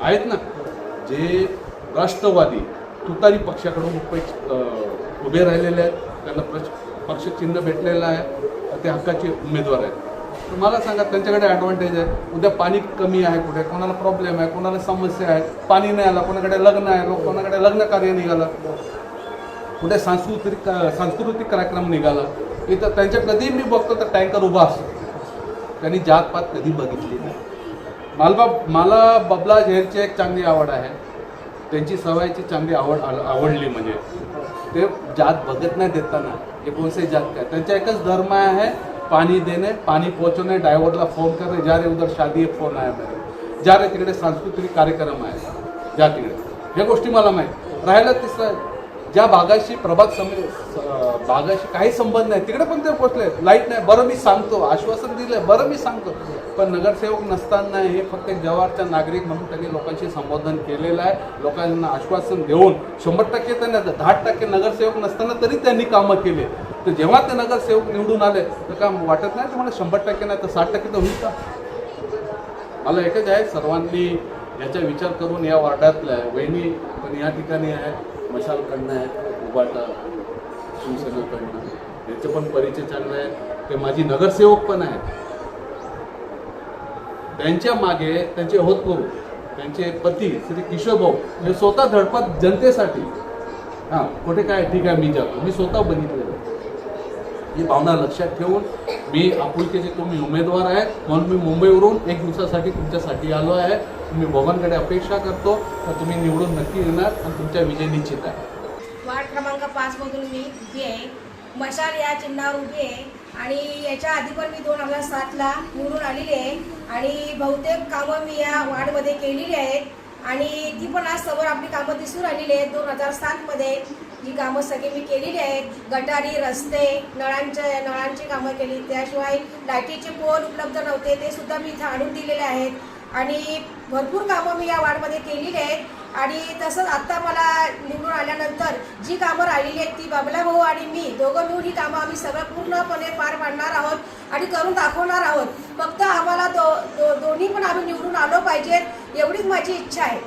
आहेत ना जे राष्ट्रवादी तुतारी पक्षाकडून मुंबईत उभे राहिलेले आहेत त्यांना प्रच पक्षचिन्ह भेटलेलं आहे ते हक्काचे उमेदवार आहेत. तर मला सांगा त्यांच्याकडे ॲडव्हान्टेज आहे. उद्या पाणी कमी आहे कुठे? कोणाला प्रॉब्लेम आहे? कोणाला समस्या आहे? पाणी नाही आलं कोणाकडे लग्न आहे? लोक कोणाकडे लग्न कार्य निघालं? कुठे सांस्कृतिक सांस्कृतिक कार्यक्रम निघाला? इथं त्यांच्या कधी मी बघतो तर टँकर उभा असतो. त्यांनी जातपात कधी बघितली नाही. मला मला बबला झेरची एक चांगली आवड आहे. त्यांची सवयची चांगली आवड आवडली म्हणजे. ते जात बघत नाही देताना. हे कोणसे जात काय? त्यांचा एकच धर्म आहे पाणी देणे पाणी पोहोचवणे ड्रायव्हरला फोन करणे ज्या रे उधर शादी आहे, फोन आहे मेरे ज्या रे तिकडे सांस्कृतिक कार्यक्रम आहे. ज्या तिकडे. ह्या गोष्टी मला माहीत. राहिलं तिसरं ज्या भागाशी प्रभाग सम भागाशी काही संबंध नाही तिकडे पण ते पोचले. लाइट नाही. बरं मी सांगतो. आश्वासन दिलं बरं मी सांगतो. पण नगरसेवक नसताना हे फक्त एक जवाहरचा नागरिक म्हणून त्यांनी लोकांशी संबोधन केलेलं आहे. लोकांना आश्वासन देऊन शंभर टक्के त्यांना दहा टक्के नगरसेवक नसताना तरी त्यांनी कामं केले. तर जेव्हा ते नगरसेवक निवडून आले तर काम वाटत नाही तुम्हाला शंभर टक्के नाही तर साठ टक्के तर होईल का? मला एकच आहे सर्वांनी याचा विचार करून या वार्डातल्या वहिनी पण या ठिकाणी आहे मशालकडनं आहेत उबाटा शिवसेनेकडनं याचे पण परिचय चांगले आहे ते माझी नगरसेवक पण आहेत. त्यांच्या मागे त्यांचे होतकरू त्यांचे पती श्री किशोर भाऊ हे स्वतः धडपत जनतेसाठी. हां कुठे काय ठीक आहे मी जातो. मी स्वतः बघितलेलं ही भावना लक्षात ठेवून मी आपुलकीचे तुम्ही उमेदवार आहे म्हणून मी मुंबईवरून एक दिवसासाठी तुमच्यासाठी आलो आहे. मी भगवानकडे अपेक्षा करतो तर तुम्ही निवडून नक्की येणार आणि तुमच्या विजय निश्चित आहे. वार्ड क्रमांक पाचमधून मी उभी आहे. मशाल या चिन्हावर उभी आहे. आणि याच्या आधी पण मी दोन हजार सातला निवडून आलेली आहे. आणि बहुतेक कामं मी या वार्डमध्ये केलेली आहेत. आणि ती पण आज समोर आपली कामं दिसून आलेली आहेत. दोन हजार सातमध्ये जी कामं सगळी मी केलेली आहेत. गटारी रस्ते नळांच्या नळांची कामं केली. त्याशिवाय लाईटीचे पोल उपलब्ध नव्हते. ते सुद्धा मी इथं आणून दिलेले आहेत. आणि भरपूर कामं मी या वार्डमध्ये केलेली आहेत. आणि तसंच आत्ता मला निवडून आल्यानंतर जी कामं राहिलेली आहेत ती बाबला भाऊ आणि मी दोघं मिळून ही कामं आम्ही सगळं पूर्णपणे पार पाडणार आहोत आणि करून दाखवणार आहोत. फक्त आम्हाला दो, दो दोन्ही पण आम्ही निवडून आलो पाहिजेत एवढीच माझी इच्छा आहे.